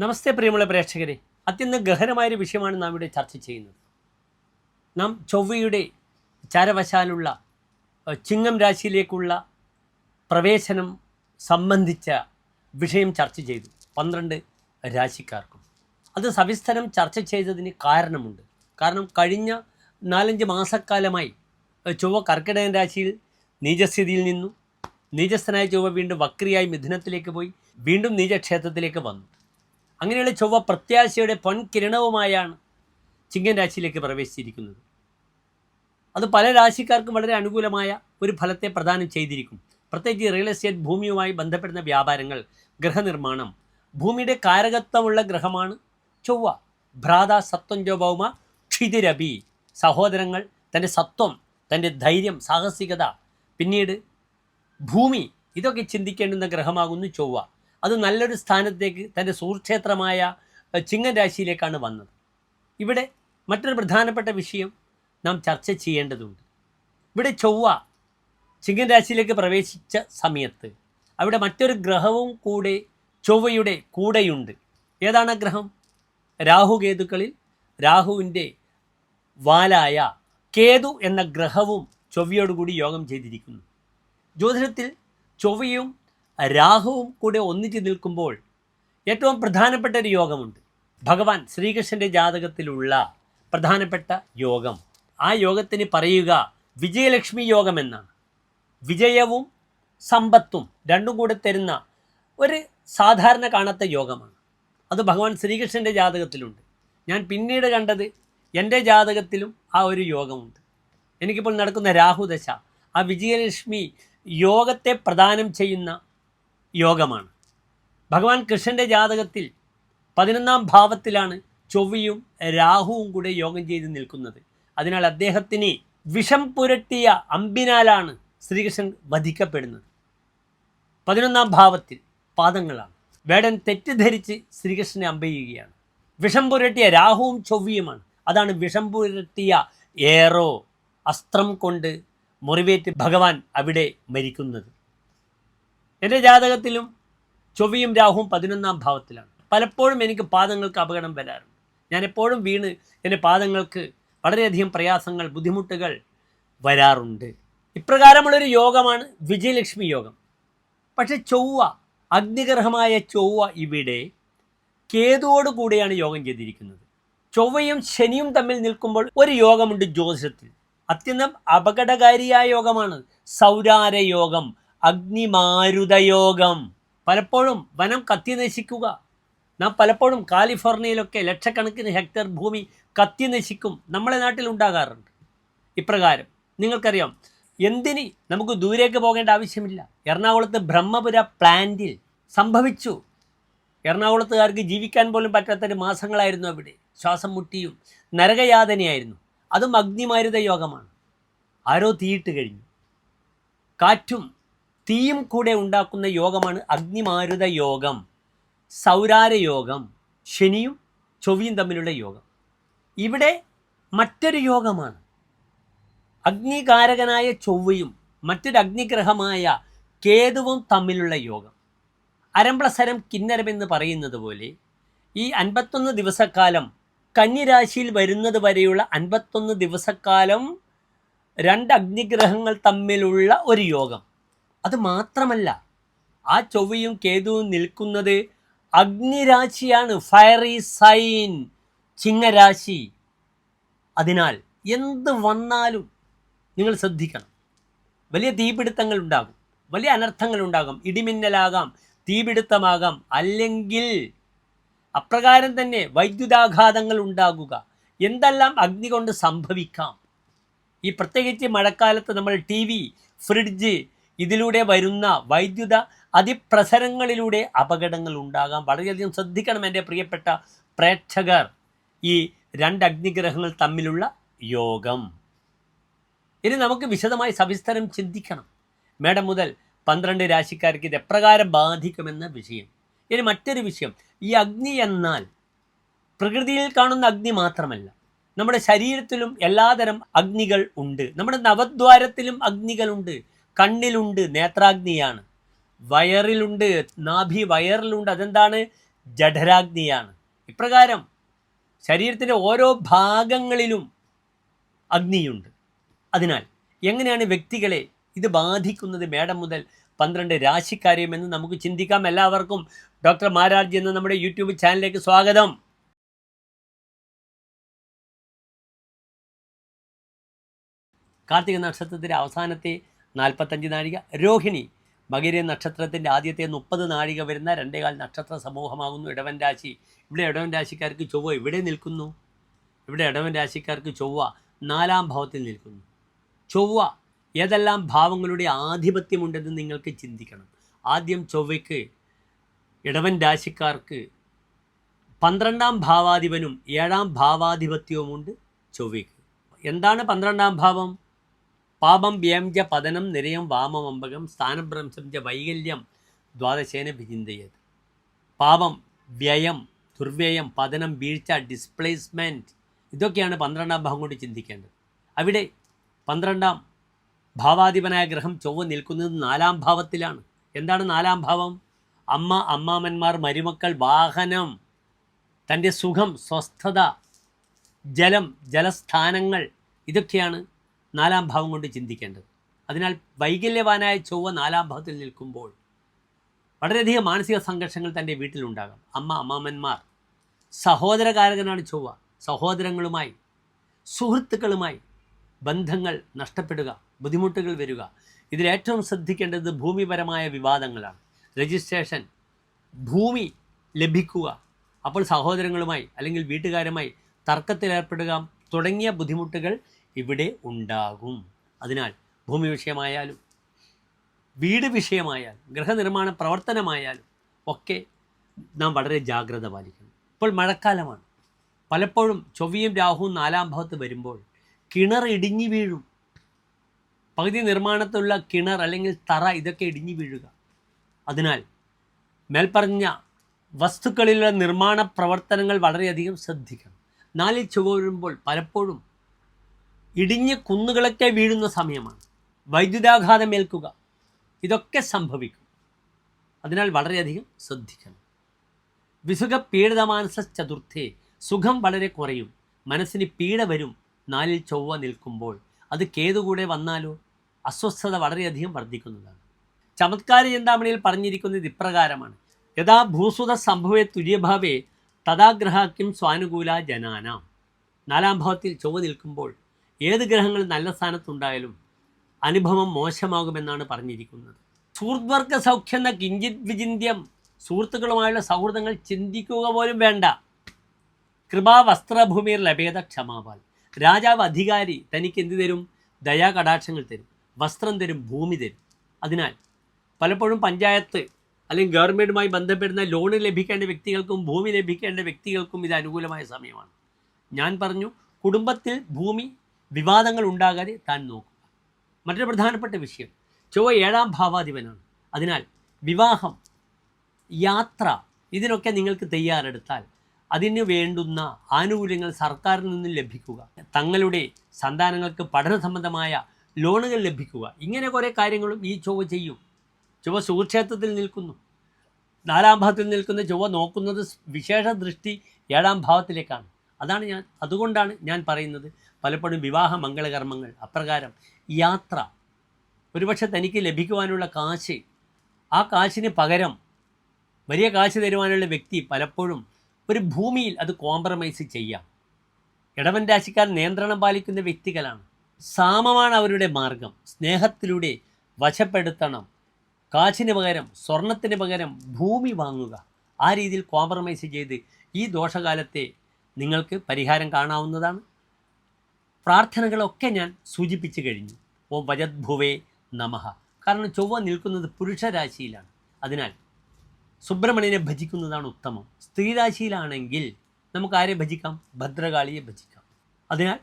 നമസ്തേ പ്രിയമുള്ള പ്രേക്ഷകരെ. അത്യന്തം ഗഹനമായൊരു വിഷയമാണ് നാം ഇവിടെ ചർച്ച ചെയ്യുന്നത്. നാം ചൊവ്വയുടെ ചാരവശാലുള്ള ചിങ്ങം രാശിയിലേക്കുള്ള പ്രവേശനം സംബന്ധിച്ച വിഷയം ചർച്ച ചെയ്തു. പന്ത്രണ്ട് രാശിക്കാർക്കും. അത് സവിസ്തരം ചർച്ച ചെയ്തതിന് കാരണമുണ്ട്. കാരണം കഴിഞ്ഞ നാലഞ്ച് മാസക്കാലമായി ചൊവ്വ കർക്കിടകൻ രാശിയിൽ നീചസ്ഥിതിയിൽ നിന്നു. നീചസ്ഥനായ ചൊവ്വ വീണ്ടും വക്രിയായി മിഥുനത്തിലേക്ക് പോയി. വീണ്ടും നീചക്ഷേത്രത്തിലേക്ക് വന്നു. അങ്ങനെയുള്ള ചൊവ്വ പ്രത്യാശയുടെ പൊൻകിരണവുമായാണ് ചിങ്ങൻ രാശിയിലേക്ക് പ്രവേശിച്ചിരിക്കുന്നത്. അത് പല രാശിക്കാർക്കും വളരെ അനുകൂലമായ ഒരു ഫലത്തെ പ്രദാനം ചെയ്തിരിക്കും. പ്രത്യേകിച്ച് റിയൽ എസ്റ്റേറ്റ് ഭൂമിയുമായി ബന്ധപ്പെടുന്ന വ്യാപാരങ്ങൾ ഗൃഹനിർമ്മാണം ഭൂമിയുടെ കാരകത്വമുള്ള ഗ്രഹമാണ് ചൊവ്വ. ഭ്രാത സത്വം ഭൗമ ക്ഷിതിരബി സഹോദരങ്ങൾ തന്റെ സത്വം തന്റെ ധൈര്യം സാഹസികത. പിന്നീട് ഭൂമി ഇതൊക്കെ ചിന്തിക്കേണ്ടുന്ന ഗ്രഹമാകുന്നു ചൊവ്വ. അത് നല്ലൊരു സ്ഥാനത്തേക്ക് തന്റെ സുഹൃക്ഷേത്രമായ ചിങ്ങൻ രാശിയിലേക്കാണ് വന്നത്. ഇവിടെ മറ്റൊരു പ്രധാനപ്പെട്ട വിഷയം നാം ചർച്ച ചെയ്യേണ്ടതുണ്ട്. ഇവിടെ ചൊവ്വ ചിങ്ങൻ രാശിയിലേക്ക് പ്രവേശിച്ച സമയത്ത് അവിടെ മറ്റൊരു ഗ്രഹവും കൂടെ ചൊവ്വയുടെ കൂടെയുണ്ട്. ഏതാണ് ഗ്രഹം? രാഹുകേതുക്കളിൽ രാഹുവിന്റെ വാലായ കേതു എന്ന ഗ്രഹവും ചൊവ്വയോടുകൂടി യോഗം ചെയ്തിരിക്കുന്നു. ജ്യോതിഷത്തിൽ ചൊവ്വയും രാഹുവും കൂടെ ഒന്നിച്ച് നിൽക്കുമ്പോൾ ഏറ്റവും പ്രധാനപ്പെട്ട ഒരു യോഗമുണ്ട്. ഭഗവാൻ ശ്രീകൃഷ്ണന്റെ ജാതകത്തിലുള്ള പ്രധാനപ്പെട്ട യോഗം. ആ യോഗത്തിന് പറയുക വിജയലക്ഷ്മി യോഗം എന്നാണ്. വിജയവും സമ്പത്തും രണ്ടും കൂടെ തരുന്ന ഒരു സാധാരണ കാണാത്ത യോഗമാണ്. അത് ഭഗവാൻ ശ്രീകൃഷ്ണന്റെ ജാതകത്തിലുണ്ട്. ഞാൻ പിന്നീട് കണ്ടത് എന്റെ ജാതകത്തിലും ആ ഒരു യോഗമുണ്ട്. എനിക്കിപ്പോൾ നടക്കുന്ന രാഹുദശ ആ വിജയലക്ഷ്മി യോഗത്തെ പ്രദാനം ചെയ്യുന്ന യോഗമാണ്. ഭഗവാൻ കൃഷ്ണന്റെ ജാതകത്തിൽ പതിനൊന്നാം ഭാവത്തിലാണ് ചൊവ്വയും രാഹുവും കൂടെ യോഗം ചെയ്ത് നിൽക്കുന്നത്. അതിനാൽ അദ്ദേഹത്തിന് വിഷം പുരട്ടിയ അമ്പിനാലാണ് ശ്രീകൃഷ്ണൻ വധിക്കപ്പെടുന്നത്. പതിനൊന്നാം ഭാവത്തിൽ പാദങ്ങളാണ്. വേടൻ തെറ്റിദ്ധരിച്ച് ശ്രീകൃഷ്ണനെ അമ്പയുകയാണ് വിഷം പുരട്ടിയ രാഹുവും ചൊവ്വയുമാണ്. അതാണ് വിഷം പുരട്ടിയ ഏറോ അസ്ത്രം കൊണ്ട് മുറിവേറ്റ് ഭഗവാൻ അവിടെ മരിക്കുന്നത്. എന്റെ ജാതകത്തിലും ചൊവ്വയും രാഹുവും പതിനൊന്നാം ഭാവത്തിലാണ്. പലപ്പോഴും എനിക്ക് പാദങ്ങൾക്ക് അപകടം വരാറുണ്ട്. ഞാൻ എപ്പോഴും വീണ് എന്റെ പാദങ്ങൾക്ക് വളരെയധികം പ്രയാസങ്ങൾ ബുദ്ധിമുട്ടുകൾ വരാറുണ്ട്. ഇപ്രകാരമുള്ളൊരു യോഗമാണ് വിജയലക്ഷ്മി യോഗം. പക്ഷെ ചൊവ്വ അഗ്നിഗ്രഹമായ ചൊവ്വ ഇവിടെ കേതുവോട് കൂടിയാണ് യോഗം ചെയ്തിരിക്കുന്നത്. ചൊവ്വയും ശനിയും തമ്മിൽ നിൽക്കുമ്പോൾ ഒരു യോഗമുണ്ട് ജ്യോതിഷത്തിൽ. അത്യന്തം അപകടകാരിയായ യോഗമാണ് സൗരാര യോഗം. അഗ്നിമാരുതയോഗം. പലപ്പോഴും വനം കത്തി നശിക്കുക നാം പലപ്പോഴും കാലിഫോർണിയയിലൊക്കെ ലക്ഷക്കണക്കിന് ഹെക്ടർ ഭൂമി കത്തി നശിക്കും നമ്മളെ നാട്ടിൽ ഉണ്ടാകാറുണ്ട്. ഇപ്രകാരം നിങ്ങൾക്കറിയാം എന്തിന് നമുക്ക് ദൂരേക്ക് പോകേണ്ട ആവശ്യമില്ല. എറണാകുളത്ത് ബ്രഹ്മപുര പ്ലാന്റിൽ സംഭവിച്ചു. എറണാകുളത്തുകാർക്ക് ജീവിക്കാൻ പോലും പറ്റാത്തൊരു മാസങ്ങളായിരുന്നു അവിടെ. ശ്വാസം മുട്ടിയും നരകയാതനയായിരുന്നു. അതും അഗ്നിമാരുത യോഗമാണ് ആരോ തീയിട്ട് കഴിഞ്ഞു. കാറ്റും തീയും കൂടെ ഉണ്ടാക്കുന്ന യോഗമാണ് അഗ്നിമാരുത യോഗം സൗരാര യോഗം ശനിയും ചൊവ്വയും തമ്മിലുള്ള യോഗം. ഇവിടെ മറ്റൊരു യോഗമാണ്. അഗ്നികാരകനായ ചൊവ്വയും മറ്റൊരു അഗ്നിഗ്രഹമായ കേതുവും തമ്മിലുള്ള യോഗം. അരംപ്ലസരം കിന്നരമെന്ന് പറയുന്നത് പോലെ ഈ അൻപത്തൊന്ന് ദിവസക്കാലം കന്നിരാശിയിൽ വരുന്നത് വരെയുള്ള അൻപത്തൊന്ന് ദിവസക്കാലം രണ്ട് അഗ്നിഗ്രഹങ്ങൾ തമ്മിലുള്ള ഒരു യോഗം. അത് മാത്രമല്ല ആ ചൊവ്വയും കേതുവും നിൽക്കുന്നത് അഗ്നിരാശിയാണ് ഫയറി സൈൻ ചിങ്ങരാശി. അതിനാൽ എന്ത് വന്നാലും നിങ്ങൾ ശ്രദ്ധിക്കണം. വലിയ തീപിടുത്തങ്ങൾ ഉണ്ടാകും വലിയ അനർത്ഥങ്ങൾ ഉണ്ടാകും ഇടിമിന്നലാകാം തീപിടുത്തമാകാം. അല്ലെങ്കിൽ അപ്രകാരം തന്നെ വൈദ്യുതാഘാതങ്ങൾ ഉണ്ടാകുക. എന്തെല്ലാം അഗ്നി കൊണ്ട് സംഭവിക്കാം? ഈ പ്രത്യേകിച്ച് മഴക്കാലത്ത് നമ്മൾ ടി വി ഫ്രിഡ്ജ് ഇതിലൂടെ വരുന്ന വൈദ്യുത അതിപ്രസരങ്ങളിലൂടെ അപകടങ്ങൾ ഉണ്ടാകാം. വളരെയധികം ശ്രദ്ധിക്കണം എന്റെ പ്രിയപ്പെട്ട പ്രേക്ഷകർ. ഈ രണ്ട് അഗ്നിഗ്രഹങ്ങൾ തമ്മിലുള്ള യോഗം. ഇനി നമുക്ക് വിശദമായി സവിസ്തരം ചിന്തിക്കണം. മേഡം മുതൽ പന്ത്രണ്ട് രാശിക്കാർക്ക് ഇത് എപ്രകാരം ബാധിക്കുമെന്ന വിഷയം. ഇനി മറ്റൊരു വിഷയം. ഈ അഗ്നി എന്നാൽ പ്രകൃതിയിൽ കാണുന്ന അഗ്നി മാത്രമല്ല. നമ്മുടെ ശരീരത്തിലും എല്ലാതരം അഗ്നികൾ ഉണ്ട്. നമ്മുടെ നവദ്വാരത്തിലും അഗ്നികളുണ്ട് കണ്ണിലുണ്ട് നേത്രാഗ്നിയാണ്. വയറിലുണ്ട് നാഭി വയറിലുണ്ട് അതെന്താണ്? ജഠരാഗ്നിയാണ്. ഇപ്രകാരം ശരീരത്തിന്റെ ഓരോ ഭാഗങ്ങളിലും അഗ്നിയുണ്ട്. അതിനാൽ എങ്ങനെയാണ് വ്യക്തികളെ ഇത് ബാധിക്കുന്നത്? മേഡം മുതൽ പന്ത്രണ്ട് രാശിക്കാരെയും എന്ന് നമുക്ക് ചിന്തിക്കാം. എല്ലാവർക്കും ഡോക്ടർ മാരാർജി എന്ന നമ്മുടെ യൂട്യൂബ് ചാനലിലേക്ക് സ്വാഗതം. കാർത്തിക നക്ഷത്രത്തിന്റെ അവസാനത്തെ നാൽപ്പത്തഞ്ച് നാഴിക. രോഹിണി മകര നക്ഷത്രത്തിന്റെ ആദ്യത്തെ മുപ്പത് നാഴിക വരുന്ന രണ്ടേകാൽ നക്ഷത്ര സമൂഹമാകുന്നു. ഇടവൻ രാശി. ഇവിടെ ഇടവൻ രാശിക്കാർക്ക് ചൊവ്വ ഇവിടെ നിൽക്കുന്നു? ഇവിടെ ഇടവൻ രാശിക്കാർക്ക് ചൊവ്വ നാലാം ഭാവത്തിൽ നിൽക്കുന്നു. ചൊവ്വ ഏതെല്ലാം ഭാവങ്ങളുടെ ആധിപത്യമുണ്ടെന്ന് നിങ്ങൾക്ക് ചിന്തിക്കണം. ആദ്യം ചൊവ്വയ്ക്ക് ഇടവൻ രാശിക്കാർക്ക് പന്ത്രണ്ടാം ഭാവാധിപനും ഏഴാം ഭാവാധിപത്യവുമുണ്ട് ചൊവ്വയ്ക്ക്. എന്താണ് പന്ത്രണ്ടാം ഭാവം? പാപം വ്യേംജ പതനം നിരയം വാമമമ്പകം സ്ഥാനഭ്രംശം ച വൈകല്യം ദ്വാദശേന വിചിന്തയത്. പാപം വ്യയം ദുർവ്യയം പതനം വീഴ്ച ഡിസ്പ്ലേസ്മെന്റ് ഇതൊക്കെയാണ് പന്ത്രണ്ടാം ഭാവം കൊണ്ട് ചിന്തിക്കേണ്ടത്. അവിടെ പന്ത്രണ്ടാം ഭാവാധിപനായ ഗ്രഹം ചൊവ്വ നിൽക്കുന്നത് നാലാം ഭാവത്തിലാണ്. എന്താണ് നാലാം ഭാവം? അമ്മ അമ്മാമന്മാർ മരുമക്കൾ വാഹനം തന്റെ സുഖം സ്വസ്ഥത ജലം ജലസ്ഥാനങ്ങൾ ഇതൊക്കെയാണ് നാലാം ഭാവം കൊണ്ട് ചിന്തിക്കേണ്ടത്. അതിനാൽ വൈകല്യവാനായ ചൊവ്വ നാലാം ഭാവത്തിൽ നിൽക്കുമ്പോൾ വളരെയധികം മാനസിക സംഘർഷങ്ങൾ തന്റെ വീട്ടിലുണ്ടാകാം. അമ്മ അമ്മാമന്മാർ സഹോദരകാരകനാണ് ചൊവ്വ. സഹോദരങ്ങളുമായി സുഹൃത്തുക്കളുമായി ബന്ധങ്ങൾ നഷ്ടപ്പെടുക ബുദ്ധിമുട്ടുകൾ വരിക. ഇതിലേറ്റവും ശ്രദ്ധിക്കേണ്ടത് ഭൂമിപരമായ വിവാദങ്ങളാണ്. രജിസ്ട്രേഷൻ ഭൂമി ലഭിക്കുക അപ്പോൾ സഹോദരങ്ങളുമായി അല്ലെങ്കിൽ വീട്ടുകാരുമായി തർക്കത്തിലേർപ്പെടുക തുടങ്ങിയ ബുദ്ധിമുട്ടുകൾ ഇവിടെ ഉണ്ടാകും. അതിനാൽ ഭൂമി വിഷയമായാലും വീട് വിഷയമായാലും ഗൃഹനിർമ്മാണ പ്രവർത്തനമായാലും ഒക്കെ നാം വളരെ ജാഗ്രത പാലിക്കണം. ഇപ്പോൾ മഴക്കാലമാണ്. പലപ്പോഴും ചൊവ്വയും രാഹുവും നാലാം ഭാവത്ത് വരുമ്പോൾ കിണർ ഇടിഞ്ഞു വീഴും. പകുതി നിർമ്മാണത്തിലുള്ള കിണർ അല്ലെങ്കിൽ തറ ഇതൊക്കെ ഇടിഞ്ഞു വീഴുക. അതിനാൽ മേൽപ്പറഞ്ഞ വസ്തുക്കളിലുള്ള നിർമ്മാണ പ്രവർത്തനങ്ങൾ വളരെയധികം ശ്രദ്ധിക്കണം. നാലിൽ ചുവരുമ്പോൾ വരുമ്പോൾ പലപ്പോഴും ഇടിഞ്ഞ് കുന്നുകളൊക്കെ വീഴുന്ന സമയമാണ്. വൈദ്യുതാഘാതം ഏൽക്കുക. ഇതൊക്കെ സംഭവിക്കും. അതിനാൽ വളരെയധികം ശ്രദ്ധിക്കണം. വിസുഖ പീഡിതമാനസ ചതുർത്ഥേ സുഖം വളരെ കുറയും. മനസ്സിന് പീഡ വരും. നാലിൽ ചൊവ്വ നിൽക്കുമ്പോൾ അത് കേതുകൂടെ വന്നാലോ? അസ്വസ്ഥത വളരെയധികം വർദ്ധിക്കുന്നതാണ്. ചമത്കാര ചിന്താമണിയിൽ പറഞ്ഞിരിക്കുന്നത് ഇപ്രകാരമാണ്. യഥാ ഭൂസുത സംഭവേ തുര്യഭാവേ തഥാഗ്രഹാക്യം സ്വാനുകൂല ജനാനാം. നാലാം ഭാവത്തിൽ ചൊവ്വ നിൽക്കുമ്പോൾ ഏത് ഗ്രഹങ്ങൾ നല്ല സ്ഥാനത്തുണ്ടായാലും അനുഭവം മോശമാകുമെന്നാണ് പറഞ്ഞിരിക്കുന്നത്. സുഹൃദ്വർഗ സൗഖ്യം എന്ന കിഞ്ചിത് വിചിന്യം സുഹൃത്തുക്കളുമായുള്ള സൗഹൃദങ്ങൾ ചിന്തിക്കുക പോലും വേണ്ട. കൃപാ വസ്ത്രഭൂമിയിൽ ലഭേത ക്ഷമാപാൽ. രാജാവ് അധികാരി തനിക്ക് എന്ത് തരും? ദയാകടാക്ഷങ്ങൾ തരും. വസ്ത്രം തരും ഭൂമി തരും. അതിനാൽ പലപ്പോഴും പഞ്ചായത്ത് അല്ലെങ്കിൽ ഗവൺമെന്റുമായി ബന്ധപ്പെടുന്ന ലോണ് ലഭിക്കേണ്ട വ്യക്തികൾക്കും ഭൂമി ലഭിക്കേണ്ട വ്യക്തികൾക്കും ഇത് അനുകൂലമായ സമയമാണ്. ഞാൻ പറഞ്ഞു കുടുംബത്തിൽ ഭൂമി വിവാദങ്ങൾ ഉണ്ടാകാതെ താൻ നോക്കുക. മറ്റൊരു പ്രധാനപ്പെട്ട വിഷയം ചൊവ്വ ഏഴാം ഭാവാധിപനാണ്. അതിനാൽ വിവാഹം യാത്ര ഇതിനൊക്കെ നിങ്ങൾക്ക് തയ്യാറെടുത്താൽ അതിന് വേണ്ടുന്ന ആനുകൂല്യങ്ങൾ സർക്കാരിൽ നിന്നും ലഭിക്കുക. തങ്ങളുടെ സന്താനങ്ങൾക്ക് പഠന സംബന്ധമായ ലോണുകൾ ലഭിക്കുക. ഇങ്ങനെ കുറേ കാര്യങ്ങളും ഈ ചൊവ്വ ചെയ്യും. ചൊവ്വ സുഖക്ഷേത്രത്തിൽ നിൽക്കുന്നു. നാലാം ഭാവത്തിൽ നിൽക്കുന്ന ചൊവ്വ നോക്കുന്നത് വിശേഷ ദൃഷ്ടി ഏഴാം ഭാവത്തിലേക്കാണ്. അതാണ് ഞാൻ അതുകൊണ്ടാണ് ഞാൻ പറയുന്നത് പലപ്പോഴും വിവാഹ മംഗളകർമ്മങ്ങൾ അപ്രകാരം യാത്ര. ഒരുപക്ഷെ തനിക്ക് ലഭിക്കുവാനുള്ള കാശ് ആ കാശിന് പകരം വലിയ കാശ് തരുവാനുള്ള വ്യക്തി പലപ്പോഴും ഒരു ഭൂമിയിൽ അത് കോംപ്രമൈസ് ചെയ്യാം. ഇടവൻ രാശിക്കാർ നിയന്ത്രണം പാലിക്കുന്ന വ്യക്തികളാണ്. സാമമാണ് അവരുടെ മാർഗം സ്നേഹത്തിലൂടെ വശപ്പെടുത്തണം. കാശിന് പകരം സ്വർണത്തിന് പകരം ഭൂമി വാങ്ങുക. ആ രീതിയിൽ കോംപ്രമൈസ് ചെയ്ത് ഈ ദോഷകാലത്തെ നിങ്ങൾക്ക് പരിഹാരം കാണാവുന്നതാണ്. പ്രാർത്ഥനകളൊക്കെ ഞാൻ സൂചിപ്പിച്ചു കഴിഞ്ഞു. ഓം വജദ്ഭുവേ നമഹ കാരണം ചൊവ്വ നിൽക്കുന്നത് പുരുഷരാശിയിലാണ്. അതിനാൽ സുബ്രഹ്മണ്യനെ ഭജിക്കുന്നതാണ് ഉത്തമം. സ്ത്രീരാശിയിലാണെങ്കിൽ നമുക്ക് ആരെ ഭജിക്കാം? ഭദ്രകാളിയെ ഭജിക്കാം. അതിനാൽ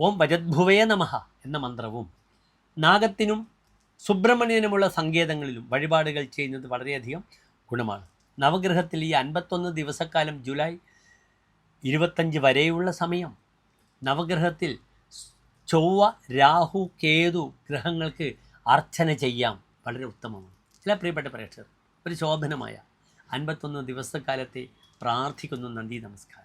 ഓം വജദ്ഭുവേ നമഹ എന്ന മന്ത്രവും നാഗത്തിനും സുബ്രഹ്മണ്യനുമുള്ള സങ്കേതങ്ങളിലും വഴിപാടുകൾ ചെയ്യുന്നത് വളരെയധികം ഗുണമാണ്. നവഗ്രഹത്തിൽ ഈ അൻപത്തൊന്ന് ദിവസക്കാലം ജൂലൈ ഇരുപത്തഞ്ച് വരെയുള്ള സമയം നവഗ്രഹത്തിൽ ചൊവ്വ രാഹു കേതു ഗ്രഹങ്ങൾക്ക് അർച്ചന ചെയ്യാം. വളരെ ഉത്തമമാണ്. ചില പ്രിയപ്പെട്ട പ്രേക്ഷകർ ഒരു ശോഭനമായ അൻപത്തൊന്ന് ദിവസക്കാലത്തെ പ്രാർത്ഥിക്കുന്നു നന്ദി നമസ്കാരം.